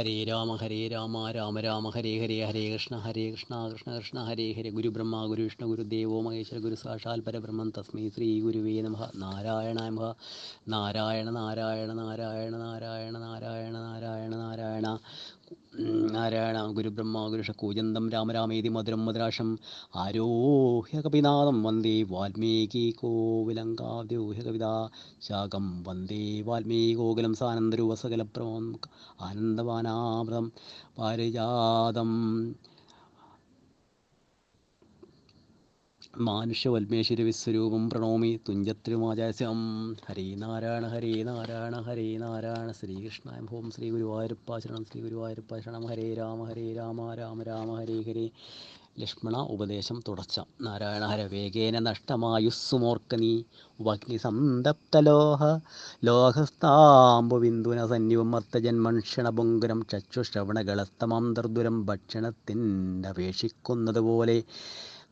ഹരേ രാമ ഹരേ രാമ രാമ രാമ ഹരേ ഹരേ ഹരേ കൃഷ്ണ ഹരേ കൃഷ്ണ കൃഷ്ണ കൃഷ്ണ ഹരേ ഹരേ. ഗുരു ബ്രഹ്മ ഗുരു വിഷ്ണു ഗുരു ദേവോ മഹേശ്വര ഗുരു സാക്ഷാൽ പരബ്രഹ്മം. തസ്മൈ ശ്രീ ഗുരുവേ നമ. നാരായണ നമഃ. നാരായണ നാരായണ നാരായണ നാരായണ നാരായണ നാരായണ നാരായണ. നാരായണ ഗുരു ബ്രഹ്മ ഗുരു കൂജന്തം രാമരാമേതി മധുരം മധുരാശം ആരോഹ്യ കപിനാഥം വന്ദേ വാൽമീകി കോവിലങ്കാദ്യോഹ്യ കവിത ശാകം വന്ദേ വാൽമീകി കോകിലം സാനന്ദരൂപസകലപ്രമം ആനന്ദവാനാമൃതം പാരിജാതം. മാനുഷ്യവൽമേശ്വര വിശ്വരൂപം പ്രണോമി തുഞ്ചത്രിമാചാസ്യം. ഹരേ നാരായണ ഹരേ നാരായണ ഹരേ നാരായണ. ശ്രീകൃഷ്ണായ ഹോം ശ്രീ ഗുരുവായൂരപ്പ ശരണം. ശ്രീ ഗുരുവായൂരപ്പാശരണം ഹരേ രാമ ഹരേ രാമ രാമ രാമ ഹരേ ഹരേ. ലക്ഷ്മണ ഉപദേശം തുടച്ച. നാരായണ ഹര വേഗേന നഷ്ടമായുസ്സുമോർക്കനീ വഗ്നി സന്തപ്തലോഹ ലോഹസ്ഥാംബു ബിന്ദുന സന്നിവം ചച്ചു ശ്രവണ ചക്ഷുശ്രവണകളസ്തമം ദർദുരം ഭക്ഷണത്തിന്റെ പോലെ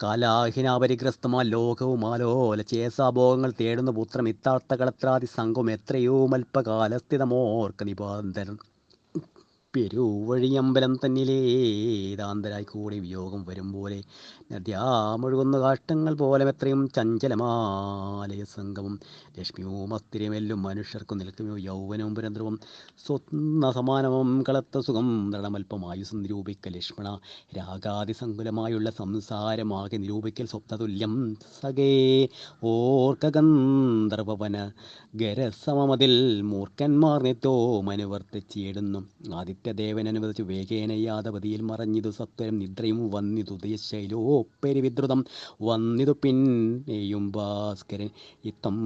കാലാഹിനാപരിഗ്രസ്തമാ ലോകവുമാലോല ചേസാഭോഗങ്ങൾ തേടുന്ന പുത്രം ഇത്താർത്ഥ കളത്രാദി സംഘം എത്രയോ മൽപ്പകാലസ്ഥിതമോർക്ക നിപാന്തരൻ പെരുവഴിയമ്പലം തന്നിലേതാന്തരായി കൂടി വിയോഗം വരും പോലെ നദ്യാമൊഴുകുന്ന കാഷ്ടങ്ങൾ പോലെ എത്രയും ചഞ്ചലമാലയ സംഗമം. ലക്ഷ്മിയും അസ്ഥിരമെല്ലും മനുഷ്യർക്കു നിൽക്കുമോ യൗവനവും പുരന്ദ്രവും സ്വപ്ന സമാനവും കളത്ത സുഖം. ദൃഢമൽപ്പമായുസ് നിരൂപിക്ക ലക്ഷ്മണ രാഗാതി സങ്കുലമായുള്ള സംസാരമാകെ നിരൂപിക്കൽ സ്വപ്നതുല്യം സഖേ ഓർക്കഗന്ധർവന ഗരസമതിൽ മൂർഖന്മാർ നിത്യോ മനുവർത്തിച്ചിടുന്നു ആദിത്യദേവൻ അനുവദിച്ചു വേഗേന മറഞ്ഞിതു സത്വരം നിദ്രയും വന്നിതു ദയശൈലോ വിദ്രുതം വന്നിതു പിന്നെയും ഭാസ്കരൻ ഇത്തം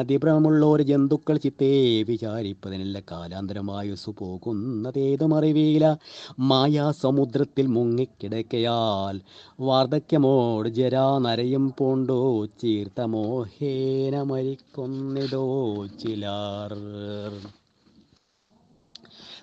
അതിഭ്രമുള്ളൊരു ജന്തുക്കൾ ചിത്തേ വിചാരിപ്പതിനല്ല കാലാന്തരമായുസ് പോകുന്നതേതും അറിവീല മായാസമുദ്രത്തിൽ മുങ്ങിക്കിടക്കയാൽ വാർദ്ധക്യമോട് ജരാ നരയും പൂണ്ടോ ചീർത്ത മോഹേന മരിക്കൊന്നിടോ ചിലാർ.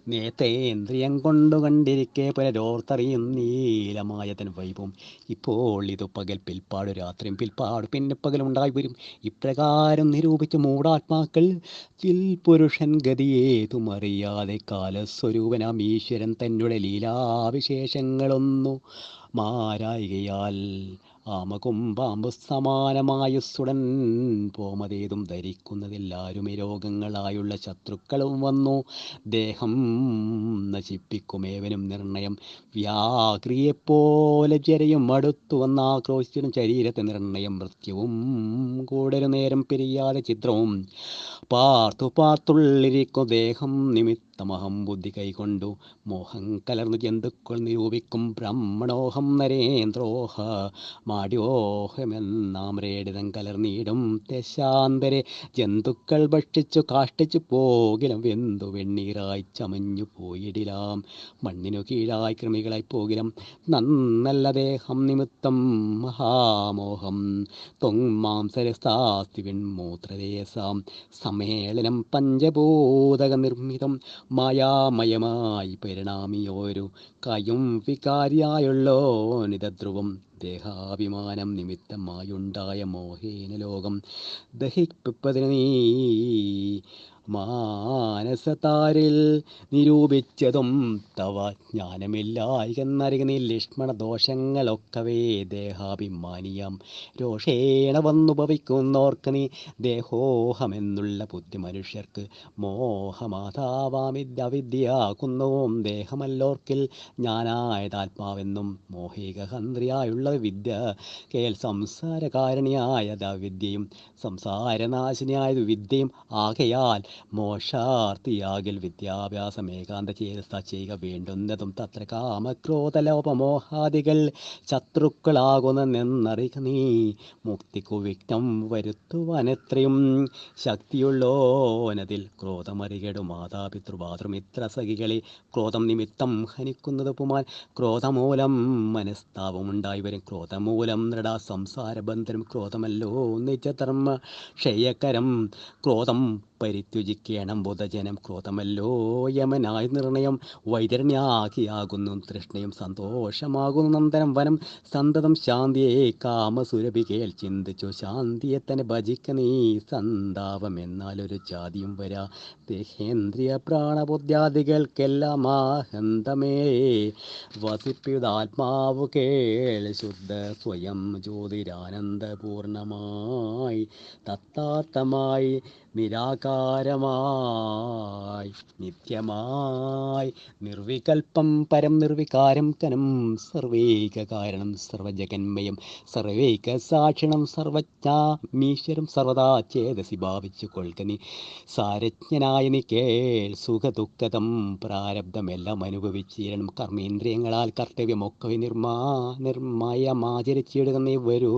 നേത്രേന്ദ്രിയം കൊണ്ടു കണ്ടിരിക്കെ പുനരോർത്തറിയും നീലമായതൻ വൈഭവം. ഇപ്പോൾ ഇത് പകൽ പിൽപ്പാട് രാത്രിയും പിൽപ്പാട് പിന്നെ പകലുണ്ടായി വരും. ഇപ്രകാരം നിരൂപിച്ച് മൂടാത്മാക്കൾ പുരുഷൻ പുരുഷൻ ഗതിയേതുമറിയാതെ കാലസ്വരൂപനാം ഈശ്വരൻ തന്നുടെ ലീലാവിശേഷങ്ങളൊന്നു മാരായികയാൽ സമാനമായ സമാനമായുസ്സുടൻ പോമതേതും ധരിക്കുന്നതെല്ലാരുമേ രോഗങ്ങളായുള്ള ശത്രുക്കളും വന്നു. ദേഹം നശിപ്പിക്കുമേവനും നിർണയം. വ്യാക്രിയെപ്പോലെ ജരയും അടുത്തു വന്ന് ആക്രോശിച്ചിടും ശരീരത്തെ നിർണയം. മൃത്യുവും കൂടൊരു നേരം പിരിയാതെ ചിത്രവും പാർത്തു പാർത്തുള്ളിരിക്കും. ദേഹം നിമിത്തമഹം ബുദ്ധി കൈകൊണ്ടു. മോഹം കലർന്നു ജന്തുക്കൾ നിരൂപിക്കും. ബ്രഹ്മണോഹം നരേന്ദ്രോഹ. മാടിയോഹമെന്നാമ്രേടിതം കലർന്നിടും. ദശാന്തരെ ജന്തുക്കൾ ഭക്ഷിച്ചു കാഷ്ടിച്ചു പോകിലും വെന്തു വെണ്ണീറായി ചമഞ്ഞു പോയിടിലാം. മണ്ണിനു കീഴായി കൃമികളായി പോകിലും നന്നല്ല ദേഹം നിമിത്തം മഹാമോഹം. തൊങ്മാംസരസ്ഥാസ്തി വെൺമൂത്രദേശാം സമ്മേളനം പഞ്ചഭൂതക നിർമ്മിതം മായാമയമായി പരിണാമിയോരു കയും വികാരിയായുള്ളോ നിതധ്രുവം ദേഹാഭിമാനം നിമിത്തമായുണ്ടായ മോഹേന ലോകം ദഹിപ്പിപ്പതിന് നീ മാനസതാരിൽ നിരൂപിച്ചതും തവ ജ്ഞാനമില്ലായികന്നറിയ നീ ലക്ഷ്മണ ദോഷങ്ങളൊക്കവേ ദേഹാഭിമാനിയം. രോഷേണ വന്നുപവിക്കുന്നോർക്ക് നീ ദേഹോഹമെന്നുള്ള ബുദ്ധി മനുഷ്യർക്ക് മോഹമാതാവാമിദ്യവിദ്യയാക്കുന്നവും ദേഹമല്ലോർക്കിൽ ജ്ഞാനായതാത്മാവെന്നും മോഹികഹന്ത്രിയായുള്ള വിദ്യ കേൽ സംസാരകാരണിയായത വിദ്യയും സംസാരനാശിനിയായത് വിദ്യയും ആകയാൽ മോക്ഷാർത്ഥിയാകിൽ വിദ്യാഭ്യാസം ഏകാന്ത ചേതസ്ഥ ചെയ്യുക വേണ്ടുന്നതും തത്ര കാമക്രോധലോപമോഹാദികൾ ശത്രുക്കളാകുന്നെന്നറിക നീ. മുക്തിക്കു വിഘ്നം വരുത്തുവാനെത്രയും ശക്തിയുള്ളോനതിൽ ക്രോധമറികടു. മാതാപിതൃമാതൃമിത്ര സഖികളെ ക്രോധം നിമിത്തം ഹനിക്കുന്നത് പുമാൻ. ക്രോധമൂലം മനസ്താപമുണ്ടായി വരും. ക്രോധമൂലം നൃടാ സംസാരബന്ധനം. ക്രോധമല്ലോ നിജധർമ്മ ക്ഷയകരം. ക്രോധം പരിത്യുജിക്കണം ബുധജനം ക്രോധമല്ലോ യമനായ നിർണയം. വൈതരണ്യാഖിയാകുന്നു തൃഷ്ണയും സന്തോഷമാകുന്നു. നന്ദനം വനം സന്തതം ശാന്തിയെ കാമസുരഭികേൽ ചിന്തിച്ചു. ശാന്തിയെ തന്നെ ഭജിക്ക നീ സന്താപം. എന്നാലൊരു ജാതിയും വരാ. ദേഹേന്ദ്രിയ പ്രാണബുദ്ധ്യാദികൾക്കെല്ലാം ആഹന്തമേ വസിപ്പിതാത്മാവ് കേൾ ശുദ്ധ സ്വയം ജ്യോതിരാനന്ദപൂർണമായി. തത്താർത്ഥമായി നിരാകാരമായി നിത്യമായി നിർവികൽപ്പം പരം നിർവികാരം കനം സർവൈക കാരണം സർവജഗന്മയം സർവൈക സാക്ഷിണം സർവജ്ഞാമീശ്വരം സർവദാ ചേതസി ഭാവിച്ചു കൊൽക്കനി സാരജ്ഞനായ നീ കേൾ സുഖദുഃഖതം പ്രാരബ്ധമെല്ലാം അനുഭവിച്ചിരണം. കർമ്മേന്ദ്രിയങ്ങളാൽ കർത്തവ്യമൊക്കെ നിർമ്മാ നിർമ്മയമാചരിച്ചിടുക നീ വരൂ.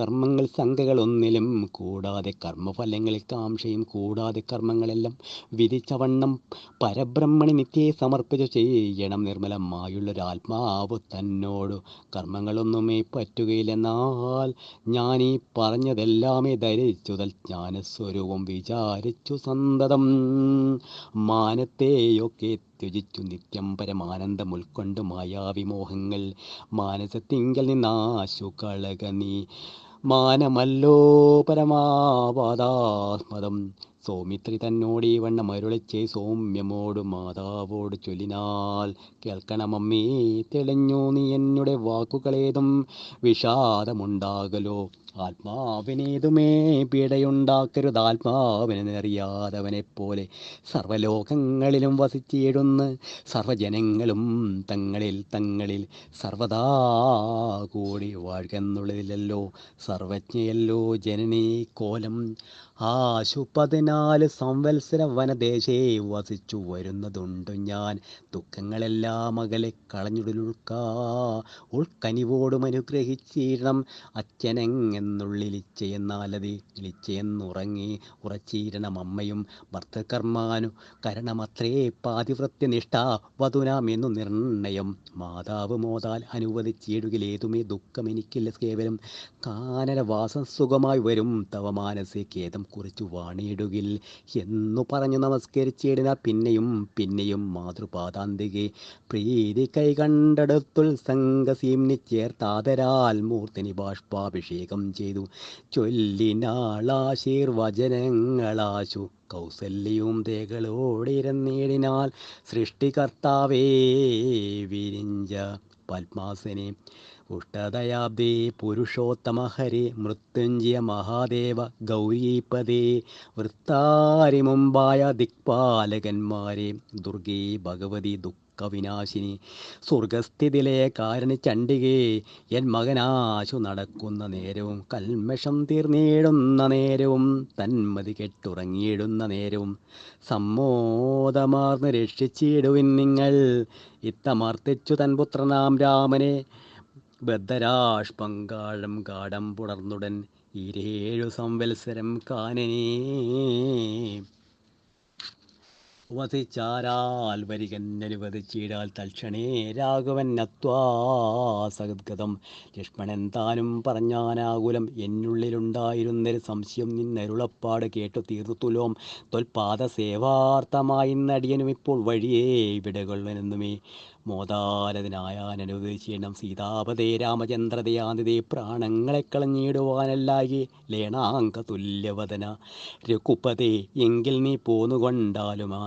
കർമ്മങ്ങൾ സംഘകളൊന്നിലും കൂടാതെ കർമ്മഫലങ്ങളിൽ കാംക്ഷയും കൂടാതെ കർമ്മങ്ങളെല്ലാം വിധിച്ചവണ്ണം പരബ്രഹ്മണി നിത്യയെ സമർപ്പിച്ചു ചെയ്യണം നിർമ്മലമായുള്ളൊരാത്മാവ് തന്നോട്. കർമ്മങ്ങളൊന്നുമേ പറ്റുകയില്ലെന്നാൽ ഞാൻ ഈ പറഞ്ഞതെല്ലാമേ ധരിച്ചുതൽ ജ്ഞാനസ്വരൂപം വിചാരിച്ചു സന്തതം. മാനത്തെയൊക്കെ ത്യജിച്ചു നിത്യം പരമാനന്ദം ഉൾക്കൊണ്ട് മായാവിമോഹങ്ങൾ. മാനസത്തിങ്കൽ നിന്നാശു കളക നീ. മാനമല്ലോ പരമാവാദാസ്മദം സൗമിത്രി തന്നോട് ഈ വണ്ണം അരുളിച്ചേ സൗമ്യമോട് മാതാവോട് ചൊല്ലിനാൽ കേൾക്കണമമ്മേ തെളിഞ്ഞു നീ എന്നുടെ വാക്കുകളേതും വിഷാദമുണ്ടാകലോ. ആത്മാവിനേതുമേ പീഡയുണ്ടാക്കരുത് ആത്മാവിനെ അറിയാതവനെ പോലെ സർവലോകങ്ങളിലും വസിച്ചിടുന്ന് സർവജനങ്ങളും തങ്ങളിൽ തങ്ങളിൽ സർവദാ കൂടി വാഴ്കെന്നുള്ളതിലല്ലോ സർവജ്ഞയല്ലോ ജനനീ കോലം. ആശു പതിനാല് സംവത്സര വനദേശേ വസിച്ചു വരുന്നതുണ്ട് ഞാൻ. ദുഃഖങ്ങളെല്ലാം അകലെ കളഞ്ഞുടലുൾക്കാ. ഉൾക്കനിവോടും അനുഗ്രഹിച്ചിരണം. അച്ഛനെന്നുള്ളിൽ ഇച്ചയെന്നാലതി ഇളിച്ചയെന്നുറങ്ങി ഉറച്ചീരണം അമ്മയും ഭർത്തകർമാനു കരണമത്രേ പാതിവൃത്യനിഷ്ഠ വധുനാമെന്നു നിർണയം. മാതാവ് മോതാൽ അനുവദിച്ചിടുകിലേതുമേ ദുഃഖം എനിക്കില്ല കേവലം കാനനവാസം സുഖമായി വരും തവ മാനസേ കുറിച്ചു വാണിയിടുകിൽ എന്നു പറഞ്ഞു നമസ്കരിച്ചിടുന്ന പിന്നെയും പിന്നെയും മാതൃപാതാന്തികെ പ്രീതി കൈ കണ്ടെടുത്തുൽ സംഘസീംനി ചേർത്താതരാൽ മൂർത്തിനി ബാഷ്പാഭിഷേകം ചെയ്തു. ചൊല്ലിനാളാശീർവചനങ്ങളാശു. കൗസല്യവും തേകളോടിരുന്നേടിനാൽ സൃഷ്ടികർത്താവേ വിരിഞ്ച പത്മാസനെ. ഉഷ്ടദയാബ്ദേ പുരുഷോത്തമ ഹരി മൃത്യുഞ്ജയ മഹാദേവ ഗൗരീപദേ വൃത്താരി മുമ്പായ ദിക്പാലകന്മാരെ ദുർഗേ ഭഗവതി ദുഃഖവിനാശിനി സ്വർഗസ്ഥിതിലെ കാരണി ചണ്ഡികേ എൻ മകനാശു നടക്കുന്ന നേരവും കൽമഷം തീർന്നിടുന്ന നേരവും തന്മതി കെട്ടുറങ്ങിയിടുന്ന നേരവും സമ്മോദമാർന്ന് രക്ഷിച്ചിടുവിൻ നിങ്ങൾ. ഇത്തമർത്തിച്ചു തൻ പുത്രനാം രാമനെ ബദ്ധരാഷ് പങ്കാഴം കാടം പുണർന്നുടൻ ഇരേഴു സംവത്സരം കാനനേ. വസിച്ചാരാൽ വരികന്നനുവദിച്ചിടാൽ തൽക്ഷണേ രാഘവൻ അത്വാസഗദ്ഗതം ലക്ഷ്മണൻ താനും പറഞ്ഞാനാകുലം എന്നുള്ളിലുണ്ടായിരുന്നൊരു സംശയം നിന്നരുളപ്പാട് കേട്ടു തീർത്തുലോം തൊൽപാദ സേവാർത്ഥമായി നടിയനും ഇപ്പോൾ വഴിയേ വിടകൊള്ളുവനെന്നുമേ മോദാലതിനായാൻ അനുവദിച്ചിടണം സീതാപതേ രാമചന്ദ്രതയാതിഥേ പ്രാണങ്ങളെ കളഞ്ഞിടുവാനല്ലായി ലേണാങ്ക തുല്യവദന രഘുപതേ എങ്കിൽ നീ പോന്നുകൊണ്ടാലുമാ.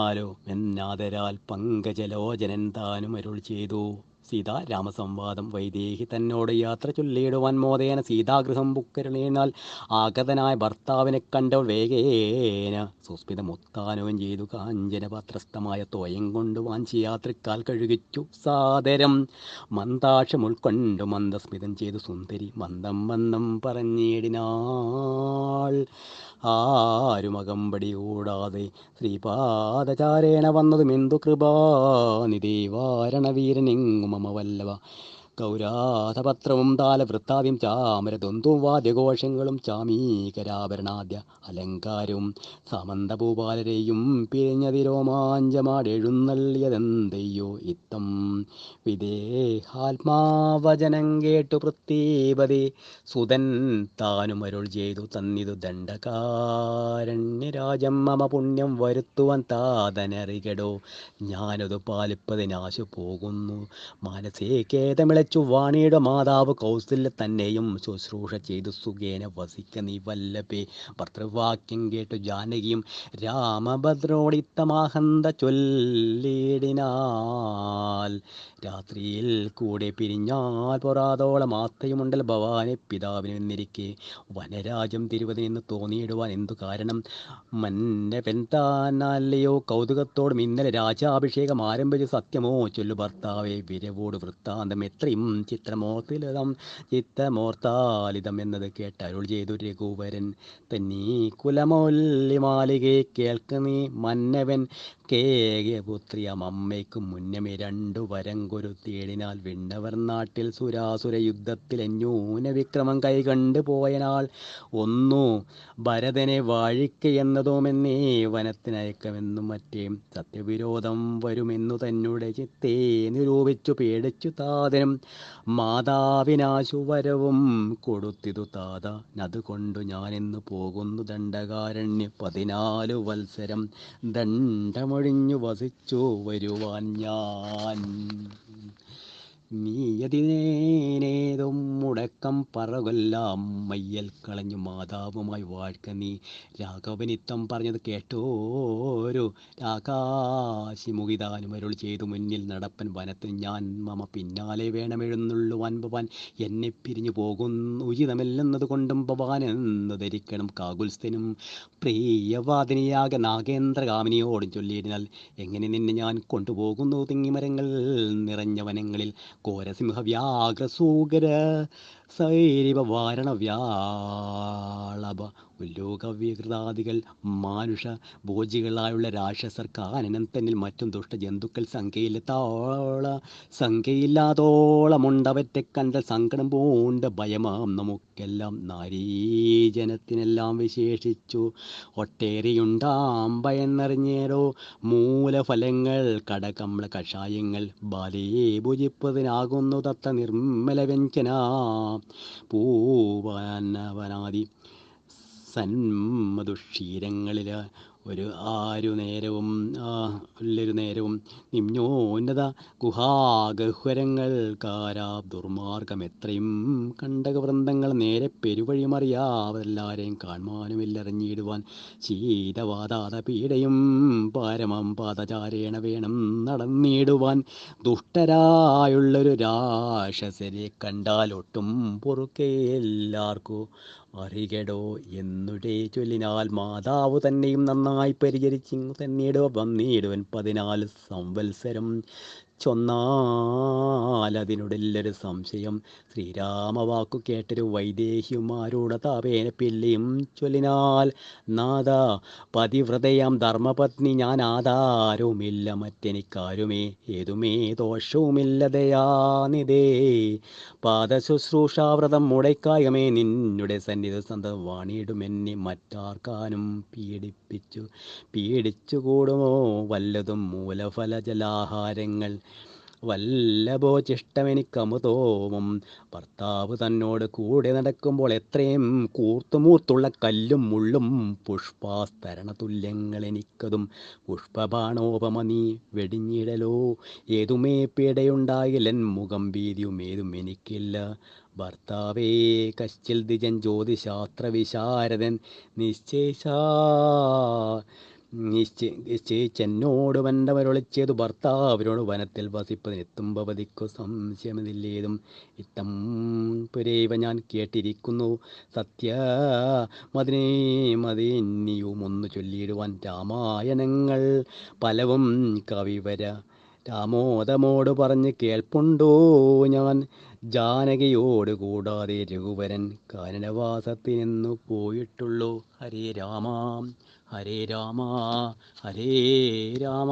ആരോ എന്നാദരാൽ പങ്കജലോചനൻ താനും അരുൾ ചെയ്തു. സീതാ രാമസംവാദം വൈദേഹി തന്നോട് യാത്ര ചൊല്ലിയിടുവാൻ മോദേന സീതാഗൃഹം ബുക്കരണേനാൽ ആഗതനായ ഭർത്താവിനെ കണ്ടവൾ വേഗേന സുസ്മിതമുത്താനവും ചെയ്തു കാഞ്ചന പാത്രസ്ഥമായ തോയം കൊണ്ട് വാഞ്ചി യാത്രക്കാൽ കഴുകിച്ചു സാദരം. മന്ദാക്ഷം ഉൾക്കൊണ്ടു മന്ദസ്മിതം ചെയ്തു സുന്ദരി മന്ദം മന്ദം പറഞ്ഞിടിനാൾ. ആരുമകമ്പടി കൂടാതെ ശ്രീപാദചാരേണ വന്നതും. എന്തു കൃപാനിധി വാരണവീരനെങ്ങു മമ വല്ലവ ഗൗരാധപത്രവും താലവൃത്താവ്യം ചാമരതൊന്തും വാദ്യഘോഷങ്ങളും ചാമീകരാഭരണാദ്യ അലങ്കാരവും സമന്തഭൂപാലരെയും പിരിഞ്ഞതിരോമാഞ്ചമാടെഴുന്നള്ളിയതെന്തയ്യോ ഇത്തം? വിദേഹാത്മാവചനം കേട്ടു പൃഥ്വീപതി. സുതൻ താനും അരുൾ ചെയ്തു തന്നിതു ദണ്ഡകാരണ്യരാജം മമ പുണ്യം വരുത്തുവാൻ താതനറികടോ. ഞാനത് പാലിപ്പതിനാശു പോകുന്നു. മനസ്സേ ഖേദമിളച്ചു വാണിയുടെ മാതാവ് കൗസല്യ തന്നെയും ശുശ്രൂഷ ചെയ്തു സുഖേന വസിക്ക നീ വല്ലഭേ. ഭർത്തൃവാക്യം കേട്ടു ജാനകിയും രാമഭദ്രോടിത്തമാഹന്ത ചൊല്ലിടിനാൽ രാത്രിയിൽ കൂടെ പിരിഞ്ഞാൽ പൊറാതോളം ആത്തയുമുണ്ടൽ ഭവാനെ പിതാവിന് നിന്നിരിക്കെ വനരാജ്യം തിരുവതിനെന്ന് തോന്നിയിടുവാൻ എന്തു കാരണം? മന്നവൻ താനല്ലയോ കൗതുകത്തോടും ഇന്നലെ രാജാഭിഷേകം ആരംഭിച്ച സത്യമോ? ചൊല്ലു ഭർത്താവെ വിരവോട് വൃത്താന്തം എത്രയും ചിത്രമോർത്തിലതം ചിത്തമോർത്താലിതം എന്നത് കേട്ട് അരുൾ ചെയ്തു രഘുവരൻ. തന്നീ കുലമൊല്ലി മാളികയെ കേൾക്കുന്നീ മന്നവൻ കേകപുത്രിയം അമ്മയ്ക്കും മുന്നമേ രണ്ടു വരം കൊരുത്തിയേടിനാൽ വിണ്ണവർ നാട്ടിൽ സുരാസുര യുദ്ധത്തിൽ അന്യൂന വിക്രമം കൈകണ്ടു പോയനാൾ. ഒന്നു ഭരതനെ വാഴിക്ക എന്നതുമെന്നേ വനത്തിനയക്കമെന്നും മറ്റേ സത്യവിരോധം വരുമെന്നു തന്നെ ചിത്തേ നിരൂപിച്ചു പേടിച്ചു താതനും. മാതാവിനാശു വരവും കൊടുത്തിതു താത. അതുകൊണ്ടു ഞാനിന്ന് പോകുന്നു ദണ്ഡകാരണ്യ പതിനാലു വത്സരം. ദണ്ഡമൊഴിഞ്ഞു വസിച്ചു വരുവാൻ ഞാൻ. നീയതിനേതും മുടക്കം പറകൊല്ലാം മയ്യൽ കളഞ്ഞു മാതാവുമായി വാഴ്ക്ക നീ. രാഘവനിത്തം പറഞ്ഞത് കേട്ടോരു രാകാശിമുഖിതാനും അരുൾ ചെയ്തു മുന്നിൽ നടപ്പൻ വനത്തിൽ ഞാൻ മമ പിന്നാലെ വേണമെഴുന്നുള്ളു ഭവാൻ. എന്നെ പിരിഞ്ഞു പോകുന്നു ഉചിതമല്ലെന്നത് കൊണ്ടും ഭവാൻ എന്ന് ധരിക്കണം കാകുൽസ്ഥനും. പ്രിയവാദിനിയാക നാഗേന്ദ്രകാമിനിയോടും ചൊല്ലിയിരുന്നാൽ എങ്ങനെ നിന്നെ ഞാൻ കൊണ്ടുപോകുന്നു തിങ്ങിമരങ്ങൾ നിറഞ്ഞ വനങ്ങളിൽ? ഘോരസിംഹ വ്യാഘ്രസൂകര സൈരിവ വാരണ വ്യാളഭ ഉല്ലോകവികൃതാദികൾ മാനുഷ ഭോജികളായുള്ള രാക്ഷസർ കാനനം തന്നിൽ മറ്റും ദുഷ്ടജന്തുക്കൾ സംഖ്യയിലെത്താള സംഖ്യയില്ലാതോളമുണ്ടവറ്റെ കണ്ട സങ്കടം പൂണ്ട് ഭയമാം. നമുക്കെല്ലാം നാരീജനത്തിനെല്ലാം വിശേഷിച്ചു. ഒട്ടേറിയുണ്ടാം ഭയന്നറിഞ്ഞേരോ മൂലഫലങ്ങൾ കടകമ്പള കഷായങ്ങൾ ബാലേ ഭുജിപ്പതിനാകുന്നു തത്ത നിർമ്മല വ്യഞ്ജന പൂവനവനാദി സന്മധുക്ഷീരങ്ങളിൽ ഒരു ആരു നേരവും ഒരു നേരവും നിമ്നോന്നത ഗുഹാഗഹ്വരങ്ങൾ കാരാ ദുർമാർഗം എത്രയും കണ്ടകവൃന്ദങ്ങൾ നേരെ പെരുവഴി മറിയാവതെല്ലാരെയും കാണുവാനുമില്ലറിഞ്ഞിടുവാൻ ശീതവാതാത പീഡയും പാരമം പാദചാരേണ വേണം നടന്നിടുവാൻ ദുഷ്ടരായുള്ളൊരു രാക്ഷസരെ കണ്ടാലൊട്ടും പൊറുക്കെ പൊറുക്കയില്ലാർക്കു അറികടോ എന്നുടേ ചൊല്ലിനാൽ മാതാവ് തന്നെയും നന്നായി പരിചരിച്ചിങ്ങു തന്നീടോ. വന്നീടുവൻ പതിനാല് സംവത്സരം. ചൊന്നാലതിനുടല്ലൊരു സംശയം. ശ്രീരാമവാക്കു കേട്ടൊരു വൈദേഹിയുമാരുടെ താപേന പിള്ളിയും ചൊല്ലിനാൽ നാദാ പതിവ്രതയാം ധർമ്മപത്നി ഞാൻ ആധാരവുമില്ല മറ്റെനിക്കാരുമേ ഏതുമേ ദോഷവുമില്ലതയാനിതേ പാദശുശ്രൂഷാവ്രതം മുടക്കായമേ നിന്നുടെ സന്നിധി സന്ത വാണിയിടുമെന്നെ മറ്റാർക്കാനും പീഡിപ്പിച്ചു പീഡിച്ചുകൂടുമോ? വല്ലതും മൂലഫല ജലാഹാരങ്ങൾ വല്ലഭോചിഷ്ടമെനിക്കമുതോമം ഭർത്താവ് തന്നോട് കൂടെ നടക്കുമ്പോൾ എത്രയും കൂർത്തുമൂർത്തുള്ള കല്ലും മുള്ളും പുഷ്പാസ്തരണ തുല്യങ്ങൾ എനിക്കതും പുഷ്പബാണോപമ നീ വെടിഞ്ഞിടലോ ഏതുമേ പീഡയുണ്ടാകില്ലൻ മുഖം ഭീതിയും ഏതും എനിക്കില്ല. ഭർത്താവേ കശ്ചിൽ ദിജൻ ജ്യോതിശാസ്ത്ര വിശാരദൻ നിശ്ചയിച്ചാ നിശ്ചയിച്ചെന്നോട് വന്നവരൊളിച്ചതു ഭർത്താവിനോട് വനത്തിൽ വസിപ്പതിനെത്തുമ്പവതിക്കു സംശയമില്ലേതും ഇത്തം പുരേവ ഞാൻ കേട്ടിരിക്കുന്നു. സത്യ മതിനേ മതിനിയും ഒന്ന് ചൊല്ലിയിടുവാൻ രാമായണങ്ങൾ പലവും കവിവര രാമോദമോട് പറഞ്ഞ് കേൾപ്പുണ്ടോ ഞാൻ? ജാനകിയോട് കൂടാതെ രഘുവരൻ കാനനവാസത്തിനെന്നു പോയിട്ടുള്ളൂ. ഹരേ രാമ ഹരേ രാമ ഹരേ രാമ.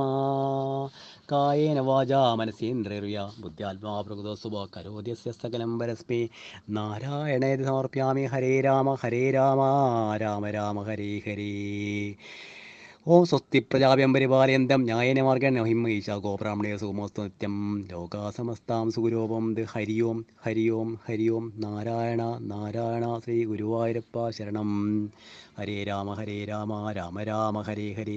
കായേന വാചാ മനസേന്ദ്രിയ ബുദ്ധ്യാത്മാ പ്രകൃതോസുഭ കരോദ്യസ്യ സകലം പരസ്മേ. നാരായണേതി സമർപ്പയാമി ഹരേ രാമ ഹരേ രാമ. രാമ രാമ ഹരേ ഹരേ. ഓം സ്വസ്തി പ്രജാഭ്യം പരിപാലയന്തം ന്യായേന മാർഗേണ ഹിമൈഷ ഗോബ്രാഹ്മണേ സുഖമോസ്തു നിത്യം ലോകാസമസ്താം സുഗുരൂപം ഇത് ഹരി ഓം ഹരി ഓം ഹരി ഓം നാരായണ നാരായണ ശ്രീ ഗുരുവായൂരപ്പ ശരണം. ഹരേ രാമ ഹരേ രാമ രാമ രാമ ഹരേ ഹരേ.